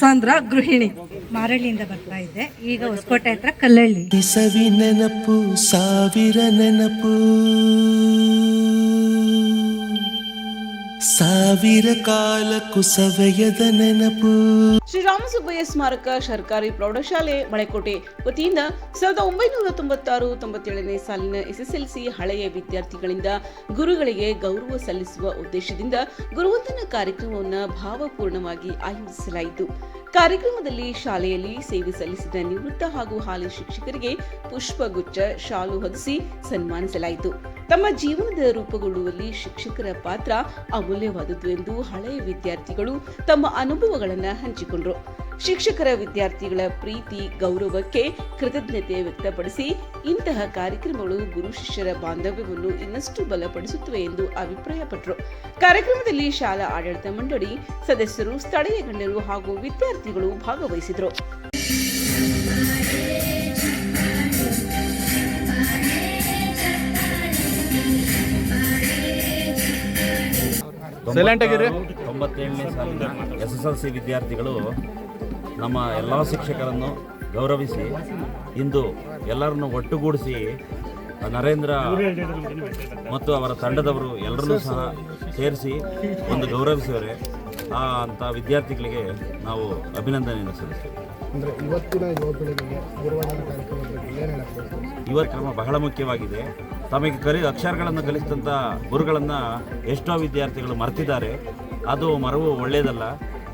ಸಾಂದ್ರ ಗೃಹಿಣಿ. ಮಾರಳ್ಳಿಯಿಂದ ಬರ್ತಾ ಇದ್ದೆ ಈಗ ಹೊಸಕೋಟೆ ಹತ್ರ ಕಲ್ಲಳ್ಳಿ. ನಿಸವಿ ನೆನಪು ಸಾವಿರ ನೆನಪು. ಸಾವಿರ ಕಾಲ ಕುಸವೆಯದ ನೆನಪು. ಶ್ರೀರಾಮಸುಬ್ಬಯ್ಯ ಸ್ಮಾರಕ ಸರ್ಕಾರಿ ಪ್ರೌಢಶಾಲೆ ಮಳೆಕೋಟೆ ವತಿಯಿಂದ ಸಾವಿರದ ಒಂಬೈನೂರ ತೊಂಬತ್ತಾರು, ತೊಂಬತ್ತೇಳನೇ ಸಾಲಿನ ಎಸ್ಎಸ್ಎಲ್ಸಿ ಹಳೆಯ ವಿದ್ಯಾರ್ಥಿಗಳಿಂದ ಗುರುಗಳಿಗೆ ಗೌರವ ಸಲ್ಲಿಸುವ ಉದ್ದೇಶದಿಂದ ಗುರುವಂದನ ಕಾರ್ಯಕ್ರಮವನ್ನು ಭಾವಪೂರ್ಣವಾಗಿ ಆಯೋಜಿಸಲಾಯಿತು. ಕಾರ್ಯಕ್ರಮದಲ್ಲಿ ಶಾಲೆಯಲ್ಲಿ ಸೇವೆ ಸಲ್ಲಿಸಿದ ನಿವೃತ್ತ ಹಾಗೂ ಹಾಲಿ ಶಿಕ್ಷಕರಿಗೆ ಪುಷ್ಪಗುಚ್ಛ, ಶಾಲು ಹೊದಿಸಿ ಸನ್ಮಾನಿಸಲಾಯಿತು. ತಮ್ಮ ಜೀವನದ ರೂಪುಗೊಳ್ಳುವಲ್ಲಿ ಶಿಕ್ಷಕರ ಪಾತ್ರ ಅಮೂಲ್ಯವಾದದ್ದು ಎಂದು ಹಳೆಯ ವಿದ್ಯಾರ್ಥಿಗಳು ತಮ್ಮ ಅನುಭವಗಳನ್ನು ಹಂಚಿಕೊಂಡರು. ಶಿಕ್ಷಕರ ವಿದ್ಯಾರ್ಥಿಗಳ ಪ್ರೀತಿ, ಗೌರವಕ್ಕೆ ಕೃತಜ್ಞತೆ ವ್ಯಕ್ತಪಡಿಸಿ ಇಂತಹ ಕಾರ್ಯಕ್ರಮಗಳು ಗುರು, ಶಿಷ್ಯರ ಬಾಂಧವ್ಯವನ್ನು ಇನ್ನಷ್ಟು ಬಲಪಡಿಸುತ್ತವೆ ಎಂದು ಅಭಿಪ್ರಾಯಪಟ್ಟರು ಕಾರ್ಯಕ್ರಮದಲ್ಲಿ ಶಾಲಾ ಆಡಳಿತ ಮಂಡಳಿ ಸದಸ್ಯರು, ಸ್ಥಳೀಯ ಗಣ್ಯರು ಹಾಗೂ ವಿದ್ಯಾರ್ಥಿಗಳು ಭಾಗವಹಿಸಿದರು. ಸೈಲೆಂಟ್ ಆಗಿರಿ. ತೊಂಬತ್ತೇಳನೇ ಸಾಲಿನ ಎಸ್ ಎಸ್ ಎಲ್ ಸಿ ವಿದ್ಯಾರ್ಥಿಗಳು ನಮ್ಮ ಎಲ್ಲ ಶಿಕ್ಷಕರನ್ನು ಗೌರವಿಸಿ ಇಂದು ಎಲ್ಲರನ್ನು ಒಟ್ಟುಗೂಡಿಸಿ ನರೇಂದ್ರ ಮತ್ತು ಅವರ ತಂಡದವರು ಎಲ್ಲರನ್ನೂ ಸಹ ಸೇರಿಸಿ ಒಂದು ಗೌರವಿಸಿದರೆ ಆ ಅಂಥ ವಿದ್ಯಾರ್ಥಿಗಳಿಗೆ ನಾವು ಅಭಿನಂದನೆಯನ್ನು ಸಲ್ಲಿಸ್ತೇವೆ. ಅಂದ್ರೆ ಇವತ್ತಿನ ಯುವಕರಿಗೆ ಗುರುವಂದನ ಕಾರ್ಯಕ್ರಮದ ಬಗ್ಗೆ ಏನು ಹೇಳಬೇಕು ಯುವ ಕ್ರಮ ಬಹಳ ಮುಖ್ಯವಾಗಿದೆ. ತಮಗೆ ಕಲಿ ಅಕ್ಷರಗಳನ್ನು ಕಲಿಸಿದಂಥ ಗುರುಗಳನ್ನು ಎಷ್ಟೋ ವಿದ್ಯಾರ್ಥಿಗಳು ಮರೆತಿದ್ದಾರೆ. ಅದು ಮರವು ಒಳ್ಳೆಯದಲ್ಲ.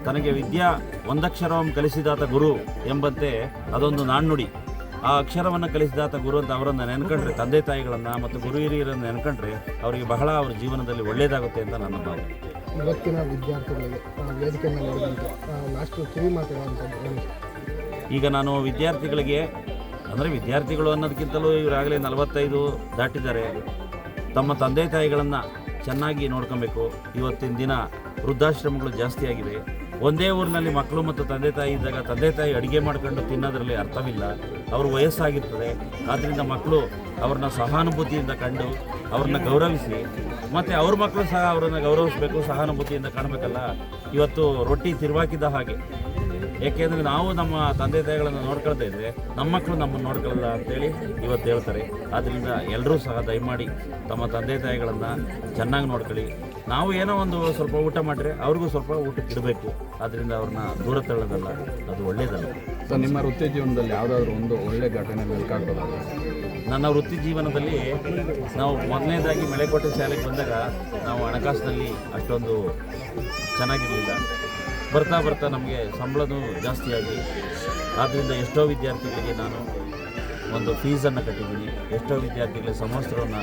ತನಗೆ ವಿದ್ಯಾ ಒಂದಕ್ಷರವನ್ನು ಕಲಿಸಿದಾತ ಗುರು ಎಂಬಂತೆ ಅದೊಂದು ನಾಣ್ಣುಡಿ. ಆ ಅಕ್ಷರವನ್ನು ಕಲಿಸಿದಾತ ಗುರು ಅಂತ ಅವರನ್ನು ನೆನ್ಕೊಂಡ್ರೆ ತಂದೆ ತಾಯಿಗಳನ್ನು ಮತ್ತು ಗುರು ಹಿರಿಯರನ್ನು ನೆನ್ಕೊಂಡ್ರೆ ಅವರಿಗೆ ಬಹಳ ಅವರ ಜೀವನದಲ್ಲಿ ಒಳ್ಳೆಯದಾಗುತ್ತೆ ಅಂತ ನನ್ನ ಭಾವನೆ. ಇವತ್ತಿನ ವಿದ್ಯಾರ್ಥಿಗಳಿಗೆ ವೇದಿಕೆ ಮೇಲೆ ಲಾಸ್ಟ್ ಕಿವಿ ಮಾತುಗಳಂಥದ್ದು ಏನು ಈಗ ನಾನು ವಿದ್ಯಾರ್ಥಿಗಳಿಗೆ, ಅಂದರೆ ವಿದ್ಯಾರ್ಥಿಗಳು ಅನ್ನೋದಕ್ಕಿಂತಲೂ ಇವರಾಗಲೇ ನಲವತ್ತೈದು ದಾಟಿದ್ದಾರೆ. ತಮ್ಮ ತಂದೆ ತಾಯಿಗಳನ್ನು ಚೆನ್ನಾಗಿ ನೋಡ್ಕೊಬೇಕು. ಇವತ್ತಿನ ದಿನ ವೃದ್ಧಾಶ್ರಮಗಳು ಜಾಸ್ತಿಯಾಗಿವೆ ಒಂದೇ ಊರಿನಲ್ಲಿ ಮಕ್ಕಳು ಮತ್ತು ತಂದೆ ತಾಯಿ ಇದ್ದಾಗ ತಂದೆ ತಾಯಿ ಅಡುಗೆ ಮಾಡ್ಕೊಂಡು ತಿನ್ನೋದರಲ್ಲಿ ಅರ್ಥವಿಲ್ಲ. ಅವರು ವಯಸ್ಸಾಗಿರ್ತದೆ. ಆದ್ದರಿಂದ ಮಕ್ಕಳು ಅವ್ರನ್ನ ಸಹಾನುಭೂತಿಯಿಂದ ಕಂಡು ಅವ್ರನ್ನ ಗೌರವಿಸಿ, ಮತ್ತು ಅವ್ರ ಮಕ್ಕಳು ಸಹ ಅವರನ್ನು ಗೌರವಿಸಬೇಕು, ಸಹಾನುಭೂತಿಯಿಂದ ಕಾಣಬೇಕಲ್ಲ? ಇವತ್ತು ರೊಟ್ಟಿ ತಿರುವಾಕಿದ ಹಾಗೆ. ಏಕೆಂದರೆ ನಾವು ನಮ್ಮ ತಂದೆ ತಾಯಿಗಳನ್ನು ನೋಡ್ಕೊಳ್ತಾ ಇದ್ದರೆ ನಮ್ಮ ಮಕ್ಕಳು ನಮ್ಮನ್ನು ನೋಡ್ಕೊಳ್ಳಲ್ಲ ಅಂತೇಳಿ ಇವತ್ತು ಹೇಳ್ತಾರೆ. ಆದ್ದರಿಂದ ಎಲ್ಲರೂ ಸಹ ದಯಮಾಡಿ ತಮ್ಮ ತಂದೆ ತಾಯಿಗಳನ್ನು ಚೆನ್ನಾಗಿ ನೋಡ್ಕೊಳ್ಳಿ. ನಾವು ಏನೋ ಒಂದು ಸ್ವಲ್ಪ ಊಟ ಮಾಡಿದ್ರೆ ಅವ್ರಿಗೂ ಸ್ವಲ್ಪ ಊಟಕ್ಕೆ ಇಡಬೇಕು. ಆದ್ದರಿಂದ ಅವ್ರನ್ನ ದೂರ ತಳ್ಳೋದಲ್ಲ ಅದು ಒಳ್ಳೆಯದಲ್ಲ ಸೊ ನಿಮ್ಮ ವೃತ್ತಿ ಜೀವನದಲ್ಲಿ ಯಾವುದಾದ್ರೂ ಒಂದು ಒಳ್ಳೆ ಘಟನೆ ನನ್ನ ವೃತ್ತಿ ಜೀವನದಲ್ಲಿ ನಾವು ಮೊದಲನೇದಾಗಿ ಮಳೆಕೋಟೆ ಶಾಲೆಗೆ ಬಂದಾಗ ನಾವು ಹಣಕಾಸಿನಲ್ಲಿ ಅಷ್ಟೊಂದು ಚೆನ್ನಾಗಿರಲಿಲ್ಲ. ಬರ್ತಾ ಬರ್ತಾ ನಮಗೆ ಸಂಬಳನೂ ಜಾಸ್ತಿಯಾಗಿ ಆದ್ದರಿಂದ ಎಷ್ಟೋ ವಿದ್ಯಾರ್ಥಿಗಳಿಗೆ ನಾನು ಒಂದು ಫೀಸನ್ನು ಕಟ್ಟಿದ್ದೀನಿ, ಎಷ್ಟೋ ವಿದ್ಯಾರ್ಥಿಗಳಿಗೆ ಸಮವಸ್ತ್ರವನ್ನು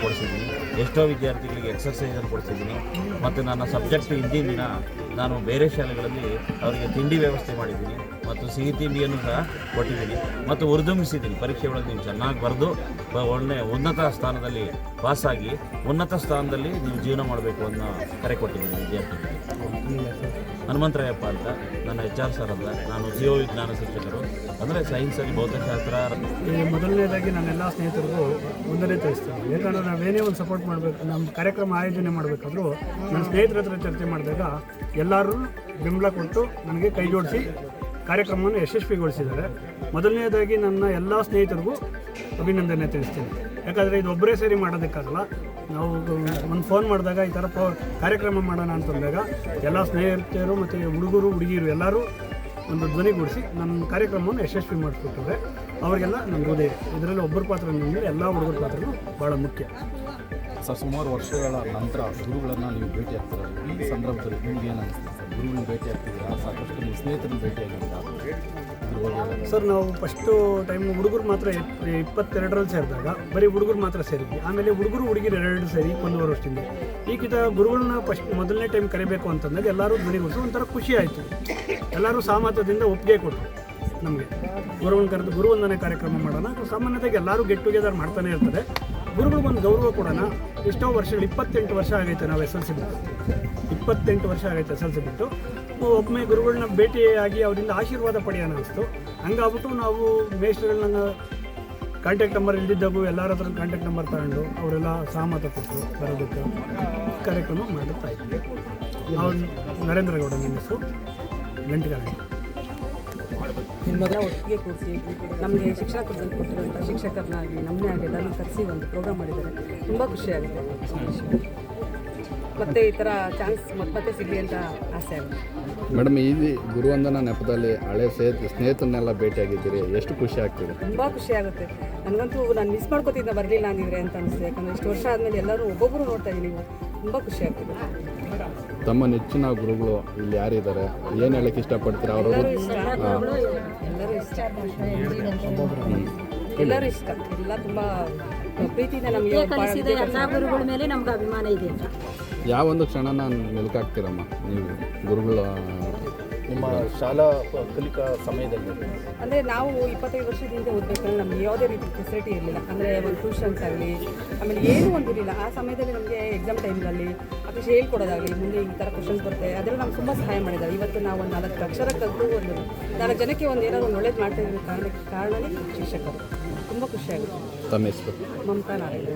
ಕೊಡಿಸಿದ್ದೀನಿ, ಎಷ್ಟೋ ವಿದ್ಯಾರ್ಥಿಗಳಿಗೆ ಎಕ್ಸರ್ಸೈಸನ್ನು ಕೊಡಿಸಿದ್ದೀನಿ, ಮತ್ತು ನನ್ನ ಸಬ್ಜೆಕ್ಟ್ ಹಿಂದಿನ ದಿನ ನಾನು ಬೇರೆ ಶಾಲೆಗಳಲ್ಲಿ ಅವರಿಗೆ ತಿಂಡಿ ವ್ಯವಸ್ಥೆ ಮಾಡಿದ್ದೀನಿ ಮತ್ತು ಸಿಹಿ ತಿಂಡಿಯನ್ನು ಸಹ ಕೊಟ್ಟಿದ್ದೀನಿ ಮತ್ತು ಉರ್ದುಂಬಿಸಿದ್ದೀನಿ ಪರೀಕ್ಷೆ ಒಳಗೆ ನೀವು ಚೆನ್ನಾಗಿ ಬರೆದು ಒಳ್ಳೆ ಉನ್ನತ ಸ್ಥಾನದಲ್ಲಿ ಪಾಸಾಗಿ, ಉನ್ನತ ಸ್ಥಾನದಲ್ಲಿ ನೀವು ಜೀವನ ಮಾಡಬೇಕು ಅನ್ನೋ ಕರೆ ಕೊಟ್ಟಿದ್ದೀನಿ ವಿದ್ಯಾರ್ಥಿಗಳಿಗೆ. ಹನುಮಂತರಾಯಪ್ಪ ಅಂತ ನನ್ನ ಎಚ್ ಆರ್ ಸರ್ ಅಂತ ನಾನು ಜೀವ ವಿಜ್ಞಾನ ಶಿಕ್ಷಕರು. ಅಂದರೆ ಸೈನ್ಸಲ್ಲಿ ಭೌತಶಾಸ್ತ್ರ ಮೊದಲನೇದಾಗಿ ನನ್ನೆಲ್ಲ ಸ್ನೇಹಿತರಿಗೂ ಒಂದನೇ ತಿಳಿಸ್ತೇನೆ. ಯಾಕಂದರೆ ನಾವೇನೇ ಒಂದು ಸಪೋರ್ಟ್ ಮಾಡಬೇಕು ನಮ್ಮ ಕಾರ್ಯಕ್ರಮ ಆಯೋಜನೆ ಮಾಡಬೇಕಾದ್ರೂ ನನ್ನ ಸ್ನೇಹಿತರ ಹತ್ರ ಚರ್ಚೆ ಮಾಡಿದಾಗ ಎಲ್ಲರೂ ಬೆಂಬಲ ಕೊಟ್ಟು ನನಗೆ ಕೈಜೋಡಿಸಿ ಕಾರ್ಯಕ್ರಮವನ್ನು ಯಶಸ್ವಿಗೊಳಿಸಿದ್ದಾರೆ. ಮೊದಲನೇದಾಗಿ ನನ್ನ ಎಲ್ಲ ಸ್ನೇಹಿತರಿಗೂ ಅಭಿನಂದನೆ ತಿಳಿಸ್ತೀನಿ. ಯಾಕಂದರೆ ಇದು ಒಬ್ಬರೇ ಸೇರಿ ಮಾಡೋದಕ್ಕಾಗಲ್ಲ. ನಾವು ಒಂದು ಫೋನ್ ಮಾಡಿದಾಗ ಈ ಥರ ಪ್ರೋ ಕಾರ್ಯಕ್ರಮ ಮಾಡೋಣ ಅಂತಂದಾಗ ಎಲ್ಲ ಸ್ನೇಹಿತರು ಮತ್ತು ಹುಡುಗರು, ಹುಡುಗಿಯರು ಎಲ್ಲರೂ ಒಂದು ಧ್ವನಿಗೂಡಿಸಿ ನಮ್ಮ ಕಾರ್ಯಕ್ರಮವನ್ನು ಯಶಸ್ವಿ ಮಾಡಿಕೊಟ್ಟಿದ್ದಾರೆ. ಅವರಿಗೆಲ್ಲ ನಮ್ಮ ಹೃದಯ. ಇದರಲ್ಲಿ ಒಬ್ಬರ ಪಾತ್ರ ಎಲ್ಲ ಹುಡುಗರ ಪಾತ್ರನೂ ಭಾಳ ಮುಖ್ಯ. ಸರ್, ಸುಮಾರು ವರ್ಷಗಳ ನಂತರ ಗುರುಗಳನ್ನು ನೀವು ಭೇಟಿ ಆಗ್ತೀರ ಈ ಸಂದರ್ಭದಲ್ಲಿ ನಿಮ್ಗೆ ಏನು ಸರ್? ಗುರುಗಳನ್ನ ಭೇಟಿ ಆಗ್ತಿದ್ದೀರಾ? ಸಾಕಷ್ಟು ನಿಮ್ಮ ಸ್ನೇಹಿತರನ್ನ ಭೇಟಿ ಆಗಿದ್ದೀರಾ? ಸರ್, ನಾವು ಫಸ್ಟು ಟೈಮ್ ಹುಡುಗರು ಮಾತ್ರ ಇಪ್- ಇಪ್ಪತ್ತೆರಡರಲ್ಲಿ ಸೇರಿದಾಗ, ಬರೀ ಹುಡುಗರು ಮಾತ್ರ ಸೇರಿದ್ವಿ. ಆಮೇಲೆ ಹುಡುಗರು ಹುಡುಗಿರು ಎರಡು ಸೇರಿ ಒಂದೂವರೆ ವರ್ಷದಿಂದ. ಈಗಿದ ಗುರುಗಳನ್ನ ಫಸ್ಟ್ ಮೊದಲನೇ ಟೈಮ್ ಕರಿಬೇಕು ಅಂತಂದಾಗ ಎಲ್ಲರೂ ಧ್ವನಿಗೂಡಿಸಿ ಒಂಥರ ಖುಷಿ ಆಯಿತು. ಎಲ್ಲರೂ ಸಹಮತದಿಂದ ಒಪ್ಪಿಗೆ ಕೊಟ್ಟರು ನಮಗೆ. ಗುರುವನ್ನು ಕರೆದು ಗುರುವಂದನೆ ಕಾರ್ಯಕ್ರಮ ಮಾಡೋಣ. ಸಾಮಾನ್ಯವಾಗಿ ಎಲ್ಲರೂ ಗೆಟ್ ಟುಗೆದರ್ ಮಾಡ್ತಾನೆ ಇರ್ತಾರೆ. ಗುರುಗಳು ಒಂದು ಗೌರವ ಕೊಡೋಣ. ಎಷ್ಟೋ ವರ್ಷಗಳು, ಇಪ್ಪತ್ತೆಂಟು ವರ್ಷ ಆಗೈತೆ ನಾವು ಎಸ್ ಎಲ್ ಸಿ ಬಿಟ್ಟು. ಇಪ್ಪತ್ತೆಂಟು ವರ್ಷ ಆಗೈತೆ ಎಸ್ ಎಲ್ ಸಿ ಬಿಟ್ಟು. ಒಮ್ಮೆ ಗುರುಗಳನ್ನ ಭೇಟಿಯಾಗಿ ಅವರಿಂದ ಆಶೀರ್ವಾದ ಪಡೆಯೋಣ ಅನಿಸ್ತು. ಹಂಗಾಗ್ಬಿಟ್ಟು ನಾವು ಮೇಷ್ಟ್ರುಗಳನ್ನ ಕಾಂಟ್ಯಾಕ್ಟ್ ನಂಬರ್ ಇಲ್ದಿದ್ದಾಗೂ ಎಲ್ಲರ ಹತ್ರ ಕಾಂಟ್ಯಾಕ್ಟ್ ನಂಬರ್ ತಗೊಂಡು ಅವರೆಲ್ಲ ಸಹಮತ ಕೊಟ್ಟು ಬರೋದಕ್ಕೆ ಕಾರ್ಯಕ್ರಮ ಮಾಡುತ್ತಾ ಇದ್ದೀವಿ ನಾವು ನರೇಂದ್ರ ಗೌಡ ನನ್ನ ಹೆಸರು. ಗಂಟೆಗಾರ ನಿಮ್ಮೆಲ್ಲ ಒಟ್ಟಿಗೆ ಕೂರಿಸಿ ನಮಗೆ ಶಿಕ್ಷಣ ಕೊಟ್ಟು ಕೊಟ್ಟಿರುವಂಥ ಶಿಕ್ಷಕರನ್ನಾಗಲಿ ನಮ್ಮನ್ನೇ ಆಗಿ ಎಲ್ಲರೂ ಕರೆಸಿ ಒಂದು ಪ್ರೋಗ್ರಾಮ್ ಮಾಡಿದ್ದಾರೆ. ತುಂಬ ಖುಷಿಯಾಗುತ್ತೆ ಮತ್ತು ಈ ಥರ ಚಾನ್ಸ್ ಮತ್ತೆ ಮತ್ತೆ ಸಿಗಲಿ ಅಂತ ಆಸೆ ಆಗುತ್ತೆ. ಮೇಡಮ್ ಈ ಗುರುವಂದನ ನೆಪದಲ್ಲಿ ಹಳೆ ಸ್ನೇಹಿತ ಸ್ನೇಹಿತರನ್ನೆಲ್ಲ ಭೇಟಿಯಾಗಿದ್ದೀರಿ. ಎಷ್ಟು ಖುಷಿ ಆಗ್ತಿದೆ? ತುಂಬ ಖುಷಿಯಾಗುತ್ತೆ ನನಗಂತೂ ನಾನು ಮಿಸ್ ಮಾಡ್ಕೋತಿದ್ದ ಬರಲಿಲ್ಲ ಅಂದಿದ್ರೆ ಅಂತ ಅನಿಸ್ತು ಯಾಕಂದರೆ ಇಷ್ಟು ವರ್ಷ ಆದಮೇಲೆ ಎಲ್ಲರೂ ಒಬ್ಬೊಬ್ಬರು ನೋಡ್ತಾ ಇದ್ದೀವಿ ನೀವು. ತುಂಬ ಖುಷಿ ಆಗ್ತಿದೆ ತಮ್ಮ ನೆಚ್ಚಿನ ಗುರುಗಳು ಇಲ್ಲಿ ಯಾರಿದ್ದಾರೆ? ಏನು ಹೇಳಕ್ಕೆ ಇಷ್ಟಪಡ್ತೀರಾ ಅವರು? ಎಲ್ಲರೂ ಇಷ್ಟ. ಎಲ್ಲರೂ ಇಷ್ಟ. ಎಲ್ಲರೂ ಇಷ್ಟ. ಎಲ್ಲ ತುಂಬ ಪ್ರೀತಿಯಿಂದ ನಮಗೆ ಎಲ್ಲ ಗುರುಗಳ ಮೇಲೆ ನಮ್ಗೆ ಅಭಿಮಾನ ಇದೆ. ಯಾವ ಒಂದು ಕ್ಷಣನ ಮೆಲುಕಾಗ್ತೀರಮ್ಮ ನೀವು ಗುರುಗಳ ನಿಮ್ಮ ಶಾಲಾ ಕಲಿಕಾ ಸಮಯದಲ್ಲಿ? ಅಂದರೆ ನಾವು ಇಪ್ಪತ್ತೈದು ವರ್ಷದ ಹಿಂದೆ ಓದಬೇಕಂದ್ರೆ ನಮಗೆ ಯಾವುದೇ ರೀತಿ ಫೆಸಿಲಿಟಿ ಇರಲಿಲ್ಲ. ಅಂದರೆ ಒಂದು ಟ್ಯೂಷನ್ಸ್ ಆಗಲಿ ಆಮೇಲೆ ಏನೂ ಒಂದು ಇರಲಿಲ್ಲ ಆ ಸಮಯದಲ್ಲಿ ನಮಗೆ ಎಕ್ಸಾಮ್ ಟೈಮ್ನಲ್ಲಿ ಅಥವಾ ಹೇಳ್ಕೊಡೋದಾಗಲಿ ಮುಂದೆ ಈ ಥರ ಕ್ವಶನ್ಸ್ ಬರುತ್ತೆ ಅದರಲ್ಲಿ ನಮ್ಗೆ ತುಂಬ ಸಹಾಯ ಮಾಡಿದ್ದಾರೆ. ಇವತ್ತು ನಾವು ಒಂದು ನಾಲ್ಕು ಅಕ್ಷರ ಕಲಿತು ಒಂದು ನಾಲ್ಕು ಜನಕ್ಕೆ ಒಂದು ಏನಾದ್ರು ಒಂದು ಒಳ್ಳೇದು ಮಾಡ್ತಾ ಇರೋ ಕಾರಣಕ್ಕೆ ಕಾರಣನೇ ಶಿಕ್ಷಕರು. ತುಂಬ ಖುಷಿಯಾಗುತ್ತೆ ತಮ್ಮ ಹೆಸರು? ಮಮತಾ ನಾರಾಯಣ.